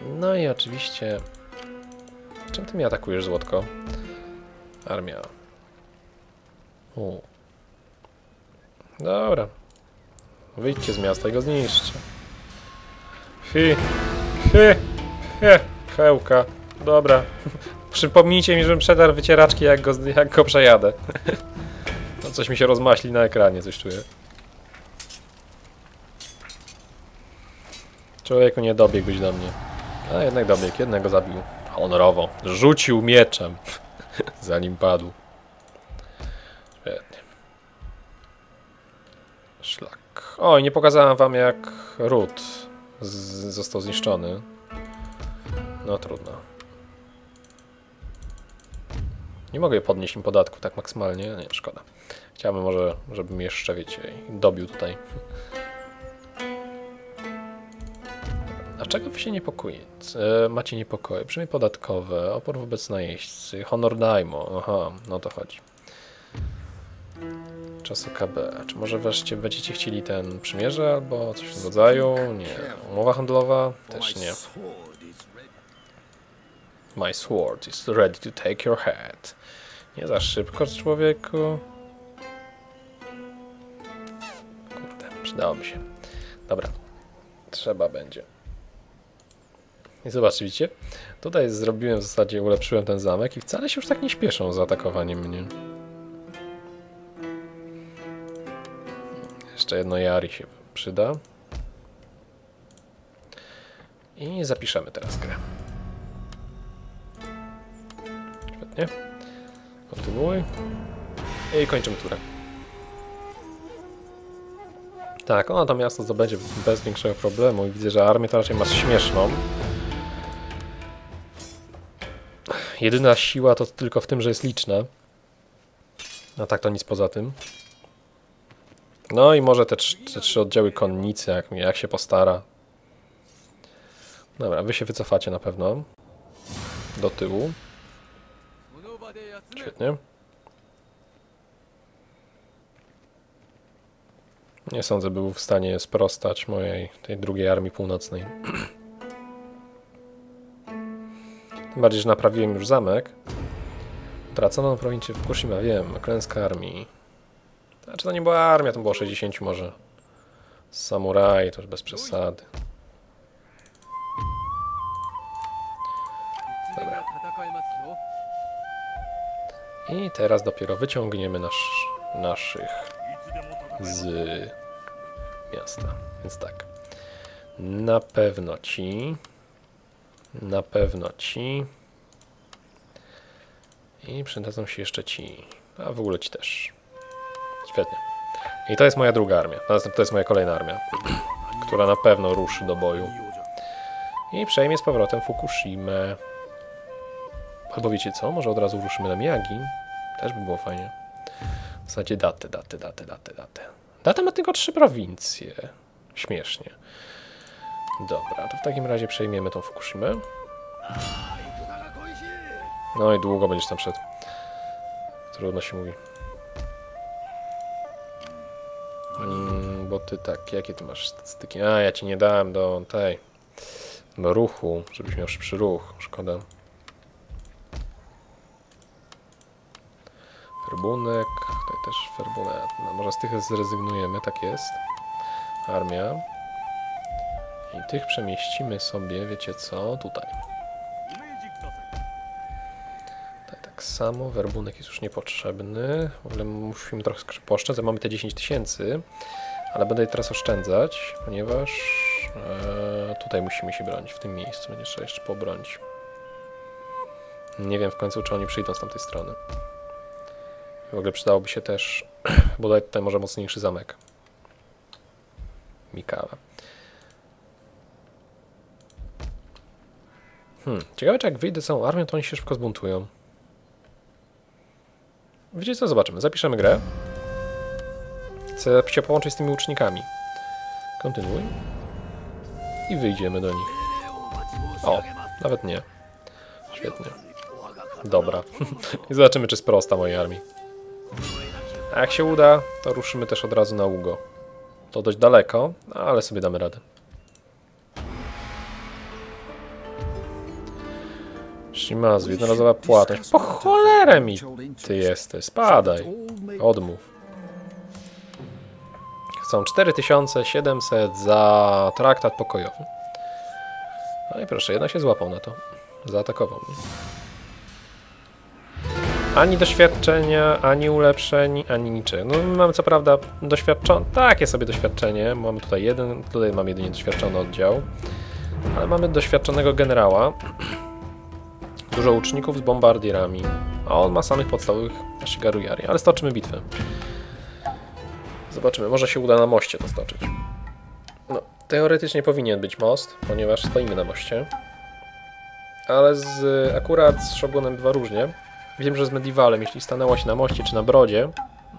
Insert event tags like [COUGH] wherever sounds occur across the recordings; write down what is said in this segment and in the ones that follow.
No i oczywiście... Czym ty mnie atakujesz, Złotko? Armia. U. Dobra. Wyjdźcie z miasta i go zniszczcie. Fi. Fi. He. Hełka. Dobra. [LAUGHS] Przypomnijcie mi, żebym przedarł wycieraczki, jak go, jak go przejadę. [LAUGHS] No coś mi się rozmaśli na ekranie, coś czuję. Człowieku nie dobiegłbyś do mnie. A jednak dobiegł, jednego zabił. Honorowo. Rzucił mieczem. [LAUGHS] Zanim padł. Świetnie. Szlak. Oj, nie pokazałem wam jak ród został zniszczony. No trudno. Nie mogę podnieść im podatku tak maksymalnie. Nie, szkoda. Chciałbym może, żebym jeszcze, wiecie, dobił tutaj. Czego wy się niepokoicie? E, macie niepokoje? Brzmi podatkowe, opór wobec najeźdźcy, honor daimo. Aha, no to chodzi. Czasu KB. Czy może wreszcie będziecie chcieli ten przymierze albo coś w tym rodzaju? Nie. Umowa handlowa? Też nie. My sword is ready to take your head. Nie za szybko, człowieku. Kurde, przydałoby się. Dobra. Trzeba będzie. I zobaczcie, widzicie? Tutaj zrobiłem w zasadzie, ulepszyłem ten zamek i wcale się już tak nie śpieszą z atakowaniem mnie. Jeszcze jedno Jari się przyda. I zapiszemy teraz grę. Świetnie. Kontynuuj. I kończymy turę. Tak, ona to miasto zdobędzie bez większego problemu i widzę, że armię to raczej ma śmieszną. Jedyna siła to tylko w tym, że jest liczna. A tak to nic poza tym. No i może te, te trzy oddziały konnicy, jak, jak się postara. Dobra, wy się wycofacie na pewno. Do tyłu. Świetnie. Nie sądzę, by był w stanie sprostać mojej, tej drugiej armii północnej. [CLEARS THROAT] Tym bardziej, że naprawiłem już zamek. Utracono prowincję Fukushima, wiem, klęska armii. Znaczy to nie była armia, to było 60 może. Samuraj, to już bez przesady. Dobra. I teraz dopiero wyciągniemy nasz, naszych z miasta. Więc tak. Na pewno ci. Na pewno ci. I przydadzą się jeszcze ci. A w ogóle ci też. Świetnie. I to jest moja druga armia. To jest moja kolejna armia, [CLEARS THROAT] która na pewno ruszy do boju. I przejmie z powrotem Fukushimę. Albo wiecie co? Może od razu ruszymy na Miyagi. Też by było fajnie. W zasadzie datę, datę, datę, datę, datę. Data ma tylko trzy prowincje. Śmiesznie. Dobra, to w takim razie przejmiemy tą Fukushimę. No i długo będziesz tam szedł. Trudno się mówi. Mm, bo ty tak, jakie ty masz statystyki? A, ja ci nie dałem do tej. Do ruchu, żebyś miał szybszy ruch. Szkoda. Ferbunek, tutaj też ferbunek. No, może z tych zrezygnujemy, tak jest. Armia. I tych przemieścimy sobie, wiecie co, tutaj. Tak, samo, werbunek jest już niepotrzebny. W ogóle musimy trochę poszczędzać, mamy te 10 tysięcy, ale będę je teraz oszczędzać, ponieważ e, tutaj musimy się bronić, w tym miejscu będzie trzeba jeszcze pobronić. Nie wiem w końcu, czy oni przyjdą z tamtej strony. W ogóle przydałoby się też [CLEARS THROAT] bodaj tutaj może mocniejszy zamek. Mikawa. Hmm, ciekawe czy jak wyjdę całą armią, to oni się szybko zbuntują. Wiecie co, zobaczymy. Zapiszemy grę. Chcę się połączyć z tymi łucznikami. Kontynuuj. I wyjdziemy do nich. O, nawet nie. Świetnie. Dobra. [LAUGHS] I zobaczymy, czy sprosta mojej armii. A jak się uda, to ruszymy też od razu na Ugo. To dość daleko, ale sobie damy radę. Shimazu, jednorazowa płatność. Po cholerę mi ty jesteś. Spadaj. Odmów. Chcą 4700 za traktat pokojowy. No i proszę, jednak się złapał na to. Zaatakował mnie. Ani doświadczenia, ani ulepszeń, ani niczego. No my mamy co prawda doświadczone, takie sobie doświadczenie. Mamy tutaj jeden, tutaj mam jedynie doświadczony oddział. Ale mamy doświadczonego generała. Dużo łuczników z bombardierami. A on ma samych podstawowych Shigaru Yari. Ale stoczymy bitwę. Zobaczymy, może się uda na moście to stoczyć. No, teoretycznie powinien być most, ponieważ stoimy na moście. Ale z, akurat z Shogunem bywa różnie. Wiem, że z Mediwalem, jeśli stanęło się na moście czy na brodzie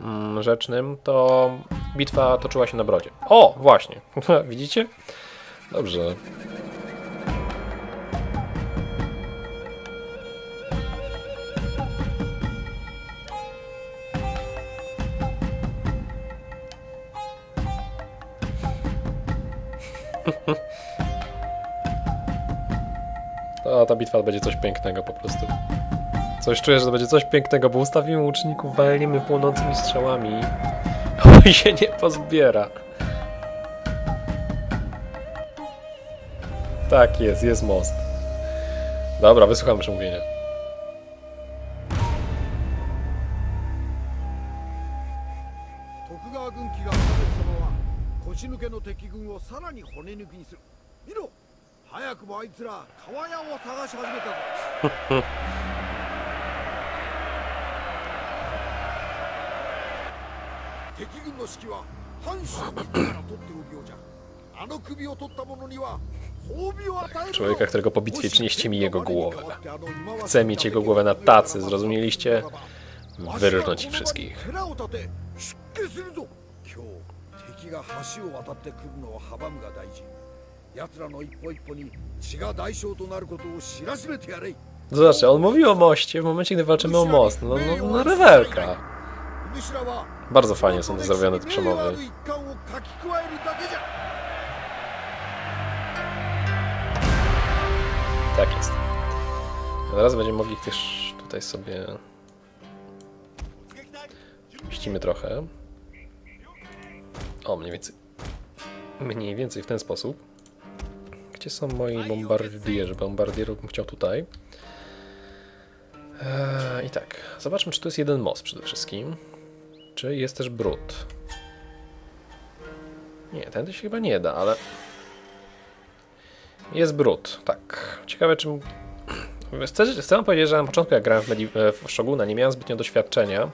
mm, rzecznym, to bitwa toczyła się na brodzie. O, właśnie. [LAUGHS] Widzicie? Dobrze. [LAUGHS] To ta bitwa będzie coś pięknego po prostu. Coś czuję, że to będzie coś pięknego, bo ustawimy łuczników, walimy płonącymi strzałami. [LAUGHS] Oj, się nie pozbiera. Tak jest, jest most. Dobra, wysłucham przemówienia. 腰抜けの敵軍をさらに骨抜きにする見ろ早くもあいつら川屋を探し始めたぞ敵軍の指揮は藩主自ら取っておるようじゃあの首を取った者には[LAUGHS] 褒美を与えるぞ Człowieka, którego po bitwie przynieście mi jego głowę. Chcę mieć jego głowę na tacy, zrozumieliście? Wyrżnąć ich wszystkich. 寺を立て出家するぞ今日敵が橋を渡ってくるのを阻むが大事奴らの一歩一歩に血が代償となることを知らしめてやれ Zobaczcie, on mówił o moście w momencie, gdy walczymy o most. No, no, no rewelka. 主らは Bardzo fajnie są zrobione te przemowy. 一貫を書き加えるだけじゃ Tak jest. A teraz będziemy mogli też tutaj sobie... Mieścimy trochę. O, mniej więcej... Mniej więcej w ten sposób. Gdzie są moi bombardierzy? Bombardierów bym chciał tutaj. Eee, I tak, zobaczmy, czy tu jest jeden most przede wszystkim. Czy jest też brud? Nie, tędy się chyba nie da, ale... Jest brud, tak. Ciekawe, czym. [CLEARS THROAT] Chcę, chcę wam powiedzieć, że na początku, jak grałem w, Medi w Shoguna, nie miałem zbytnio doświadczenia.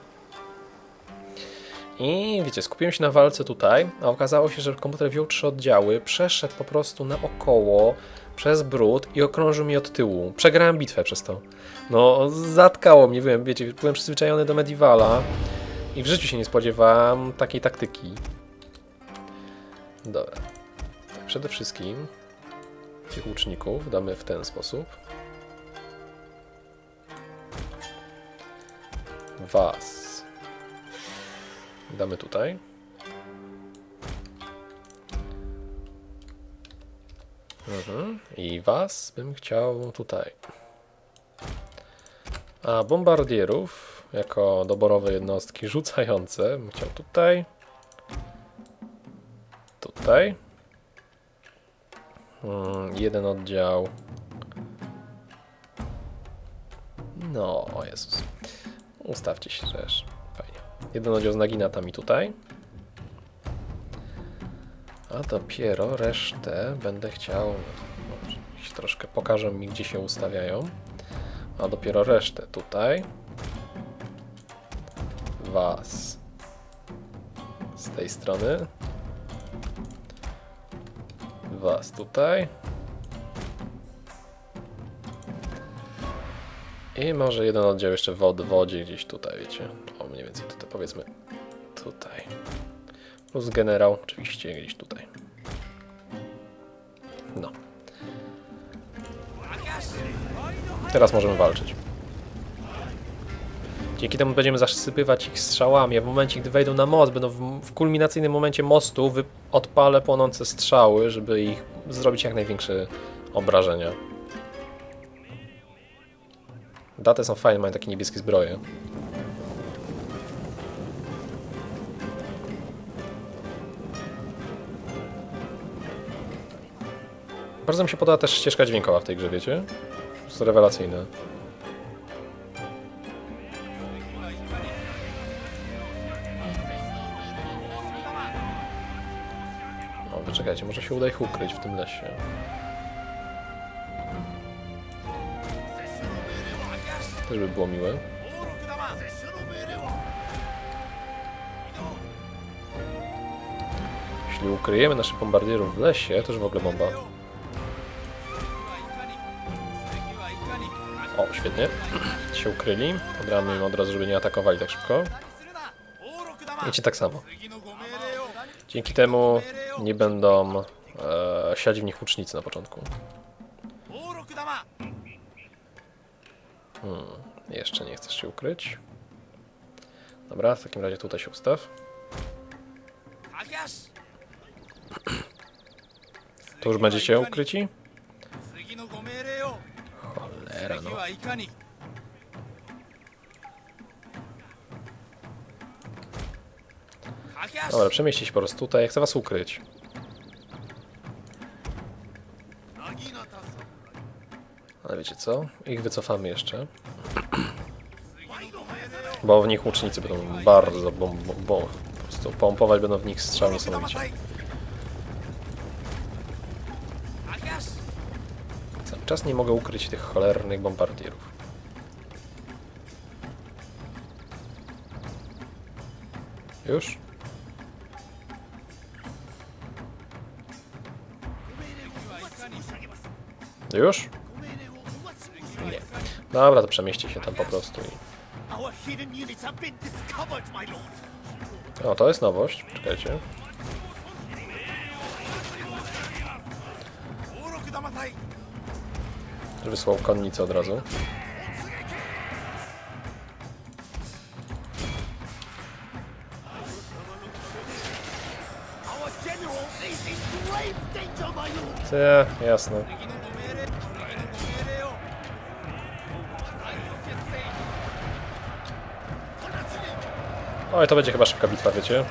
I wiecie, skupiłem się na walce tutaj, a okazało się, że komputer wziął trzy oddziały, przeszedł po prostu naokoło przez brud i okrążył mi od tyłu. Przegrałem bitwę przez to. No, zatkało mnie, wiem, wiecie, byłem przyzwyczajony do Medivala i w życiu się nie spodziewałem takiej taktyki. Dobra. Tak, przede wszystkim tych łuczników damy w ten sposób. Was damy tutaj. Mhm. I was bym chciał tutaj. A bombardierów jako doborowe jednostki rzucające bym chciał tutaj. Tutaj. Mm, jeden oddział. No, Jezus. Ustawcie się też. Jeden oddział z naginatami tutaj. A dopiero resztę będę chciał... troszkę pokażę mi, gdzie się ustawiają. A dopiero resztę tutaj. Was. Z tej strony was tutaj. I może jeden oddział jeszcze w odwodzie gdzieś tutaj, wiecie. Mniej więcej tutaj, powiedzmy tutaj. Plus generał oczywiście gdzieś tutaj. No. Teraz możemy walczyć. Dzięki temu będziemy zasypywać ich strzałami, a w momencie, gdy wejdą na most, będą w, w kulminacyjnym momencie mostu, odpalę płonące strzały, żeby ich zrobić jak największe obrażenia. Daty są fajne, mają takie niebieskie zbroje. Bardzo mi się podoba też ścieżka dźwiękowa w tej grze, wiecie? Jest rewelacyjne. O, wyczekajcie, może się uda ich ukryć w tym lesie. Też by było miłe. Jeśli ukryjemy naszych bombardierów w lesie, to już w ogóle bomba. O, świetnie. Się ukryli. Odramy im od razu, żeby nie atakowali tak szybko. I ci tak samo. Dzięki temu nie będą e, w nich łucznicy na początku. Hmm, jeszcze nie chcesz się ukryć. Dobra, w takim razie tutaj się ustaw. To już będziecie ukryci? Cholera, no. Dobra, przemieście się po prostu tutaj. Chcę was ukryć. Ale wiecie co? Ich wycofamy jeszcze. Bo w nich łucznicy będą bardzo bom, bom, bom, po prostu pompować będą w nich strzał niesamowicie. Czas nie mogę ukryć tych cholernych bombardierów. Już? Już? Nie. Dobra, to przemieście się tam po prostu i... O, to jest nowość. Czekajcie. Wysłał konnicę od razu. Te, jasne. Oj, to będzie chyba szybka bitwa, wiecie?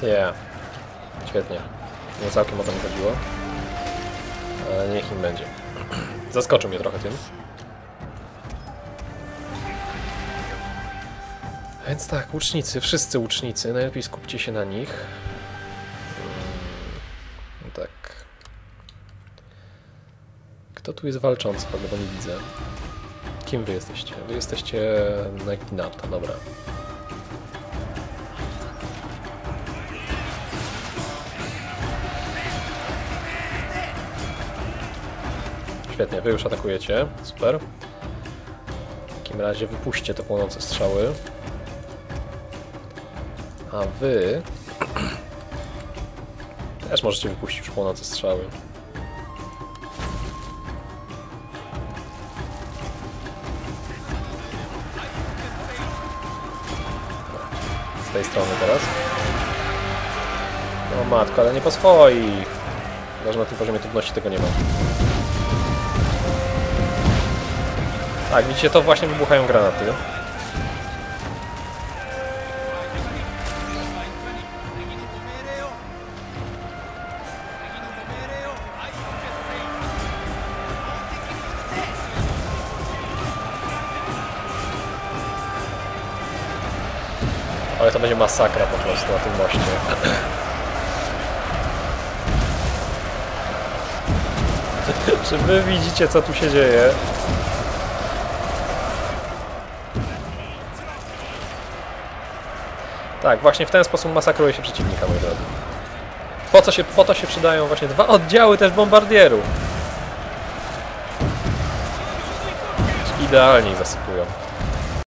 Tie. Świetnie. Nie całkiem o to mi chodziło. Ale niech im będzie. [CLEARS THROAT] Zaskoczył mnie trochę tym. Więc tak, łucznicy, wszyscy łucznicy, najlepiej skupcie się na nich. Mm, Tak. Kto tu jest walczący? Go nie widzę. Kim wy jesteście? Wy jesteście Naginata, dobra. Świetnie, wy już atakujecie. Super. W takim razie wypuśćcie te płonące strzały. A wy... Też możecie wypuścić już płonące strzały. Z tej strony teraz. O matko, ale nie po swoich. Chyba, że na tym poziomie trudności tego nie ma. Tak, widzicie, to właśnie wybuchają granaty. Ale to będzie masakra po prostu na tym moście. [CLEARS THROAT] Czy wy widzicie, co tu się dzieje? Tak, właśnie w ten sposób masakruje się przeciwnika, moi drodzy. Po, co się, po to się przydają właśnie dwa oddziały też bombardierów. Idealnie zasypują.